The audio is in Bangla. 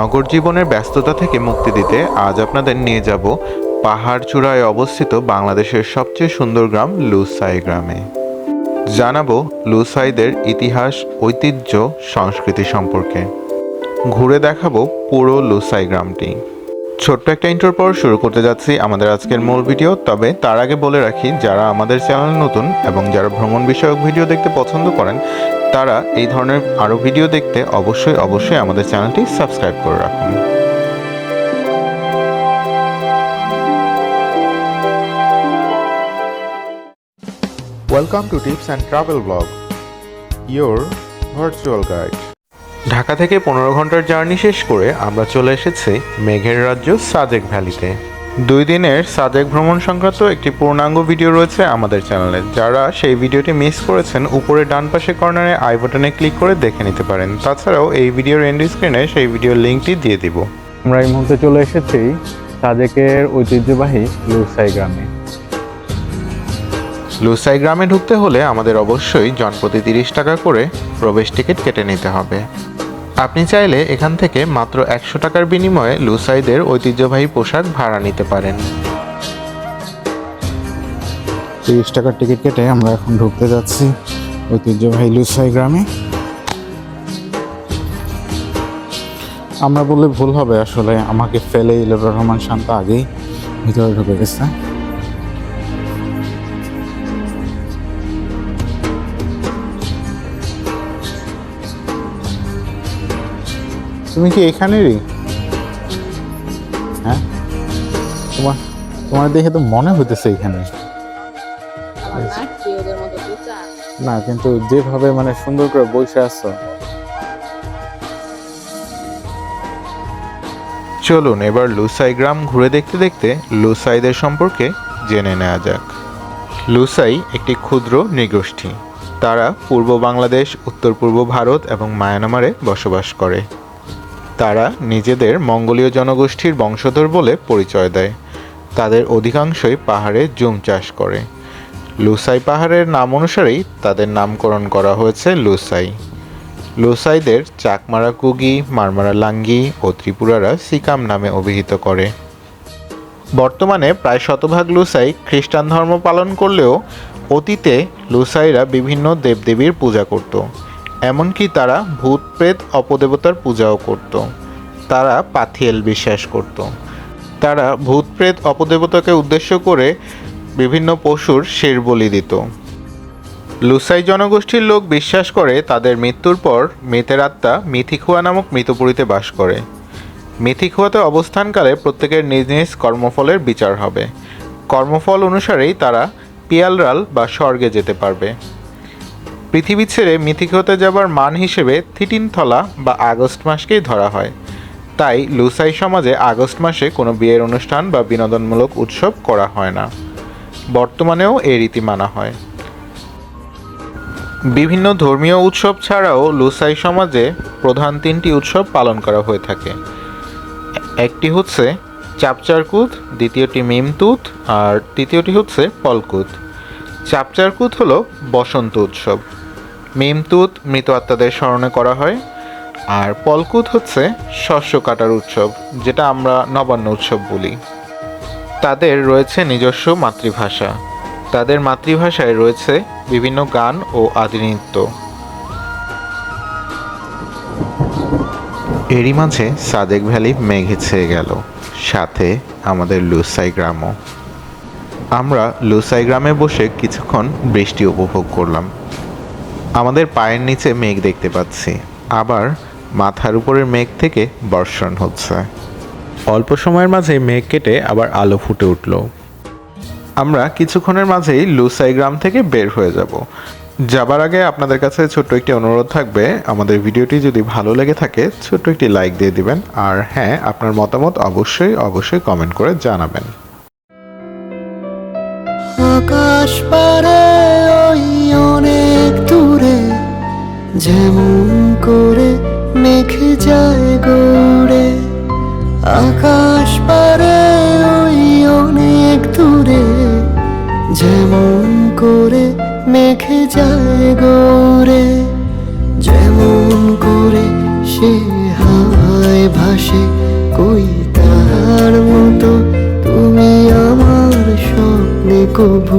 নগর জীবনের ব্যস্ততা থেকে মুক্তি দিতে আজ আপনাদের নিয়ে যাব পাহাড় চূড়ায় অবস্থিত বাংলাদেশের সবচেয়ে সুন্দর গ্রাম লুসাই গ্রামে। জানাব লুসাইদের ইতিহাস, ঐতিহ্য, সংস্কৃতি সম্পর্কে। ঘুরে দেখাবো পুরো লুসাই গ্রামটি। ছোট্ট একটা ইন্টার পর শুরু করতে যাচ্ছি আমাদের আজকের মূল ভিডিও, তবে তার আগে বলে রাখি, যারা আমাদের চ্যানেল নতুন এবং যারা ভ্রমণ বিষয়ক ভিডিও দেখতে পছন্দ করেন তারা এই ধরনের আরও ভিডিও দেখতে অবশ্যই অবশ্যই আমাদের চ্যানেলটি সাবস্ক্রাইব করে রাখুন। Welcome to tips and travel blog your virtual guide Dhaka থেকে পনেরো ঘণ্টার জার্নি শেষ করে আমরা চলে এসেছি মেঘের রাজ্য সাজেক ভ্যালিতে। দুই দিনের সাদেক ভ্রমণ সংক্রান্ত একটি পূর্ণাঙ্গ ভিডিও রয়েছে আমাদের চ্যানেলে। যারা সেই ভিডিওটি মিস করেছেন উপরে ডান পাশে কর্নারে আই বাটনে ক্লিক করে দেখে নিতে পারেন। তাছাড়াও এই ভিডিওর এন্ড স্ক্রিনে সেই ভিডিওর লিঙ্কটি দিয়ে দিব। আমরা এই মুহূর্তে চলে এসেছি সাদেকের ঐতিহ্যবাহী লুসাই গ্রামে। লুসাই গ্রামে ঢুকতে হলে আমাদের অবশ্যই জনপ্রতি তিরিশ টাকা করে প্রবেশ টিকিট কেটে নিতে হবে। আপনি চাইলে এখান থেকে মাত্র একশো টাকার বিনিময়ে লুসাইদের ঐতিহ্যবাহী পোশাক ভাড়া নিতে পারেন। তিরিশ টাকার টিকিট কেটে আমরা এখন ঢুকতে যাচ্ছি ঐতিহ্যবাহী লুসাই গ্রামে। আমরা বললে ভুল হবে আসলে, আমাকে ফেলে ইলেবর রহমান শান্ত আগেই ভিতরে ঢুকে গেছে। তুমি কি এখানেরই? হ্যাঁ? তোমার তোমার দেখে তো মনে হইতেছে এখানে। না কিন্তু যেভাবে মানে সুন্দর করে বসে আছো। চলুন এবার লুসাই গ্রাম ঘুরে দেখতে দেখতে লুসাইদের সম্পর্কে জেনে নেওয়া যাক। লুসাই একটি ক্ষুদ্র নৃগোষ্ঠী। তারা পূর্ব বাংলাদেশ উত্তর পূর্ব ভারত এবং মায়ানমারে বসবাস করে। তারা নিজেদের মঙ্গোলীয় জনগোষ্ঠীর বংশধর বলে পরিচয় দেয়। তাদের অধিকাংশই পাহাড়ে জুম চাষ করে। লুসাই পাহাড়ের নাম অনুসারেই তাদের নামকরণ করা হয়েছে লুসাই। লুসাইদের চাকমারা কুগি, মারমারা লাঙ্গি ও ত্রিপুরারা সিকাম নামে অভিহিত করে। বর্তমানে প্রায় শতভাগ লুসাই খ্রিস্টান ধর্ম পালন করলেও অতীতে লুসাইরা বিভিন্ন দেবদেবীর পূজা করত। এমনকি তারা ভূত প্রেত অপদেবতার পূজাও করত। তারা পাথিয়েল বিশ্বাস করত। তারা ভূত প্রেত অপদেবতাকে উদ্দেশ্য করে বিভিন্ন পশুর শের বলি দিত। লুসাই জনগোষ্ঠীর লোক বিশ্বাস করে তাদের মৃত্যুর পর মৃতের আত্মা মিথিখুয়া নামক মৃতপুরীতে বাস করে। মিথিখুয়াতে অবস্থানকালে প্রত্যেকের নিজ নিজ কর্মফলের বিচার হবে। কর্মফল অনুসারেই তারা পিয়ালরাল বা স্বর্গে যেতে পারবে। পৃথিবী ছেড়ে মিথিক হতে যাবার মান হিসেবে থিটিনথলা বা আগস্ট মাসকেই ধরা হয়। তাই লুসাই সমাজে আগস্ট মাসে কোনো বিয়ের অনুষ্ঠান বা বিনোদনমূলক উৎসব করা হয় না। বর্তমানেও এই রীতি মানা হয়। বিভিন্ন ধর্মীয় উৎসব ছাড়াও লুসাই সমাজে প্রধান তিনটি উৎসব পালন করা হয়ে থাকে। একটি হচ্ছে চাপচারকুত, দ্বিতীয়টি মিমতুত, আর তৃতীয়টি হচ্ছে পলকুত। চাপচারকুত হলো বসন্ত উৎসব। মিমতুত মৃত আত্মাদের স্মরণে করা হয়। আর পলকুত হচ্ছে শস্য কাটার উৎসব, যেটা আমরা নবান্ন উৎসব বলি। তাদের রয়েছে নিজস্ব মাতৃভাষা। তাদের মাতৃভাষায় রয়েছে বিভিন্ন গান ও আদি নৃত্য। এরই মাঝে সাদেক ভ্যালি মেঘে ছেয়ে গেল। সাথে আমাদের লুসাই গ্রামও। আমরা লুসাই গ্রামে বসে কিছুক্ষণ বৃষ্টি উপভোগ করলাম। আমাদের পায়ের নিচে মেঘ দেখতে পাচ্ছি। আবার মাথার উপরের মেঘ থেকে বর্ষণ হচ্ছে। অল্প সময়ের মাঝে মেঘ কেটে আবার আলো ফুটে উঠল। আমরা কিছুক্ষণের মাঝেই লুসাই গ্রাম থেকে বের হয়ে যাব। যাবার আগে আপনাদের কাছে ছোট্ট একটি অনুরোধ থাকবে। আমাদের ভিডিওটি যদি ভালো লেগে থাকে, ছোট্ট একটি লাইক দিয়ে দিবেন। আর হ্যাঁ আপনার মতামত অবশ্যই অবশ্যই কমেন্ট করে জানাবেন। আকাশ পারে যেমন করে মেঘে যায় গড়ে, আকাশ পারে ওই অনেক দূরে, যেমন করে মেঘে যায় গড়ে, যেমন করে সে হায় ভাসে, কই তাহার মতো তুমি আমার স্বপ্নে তো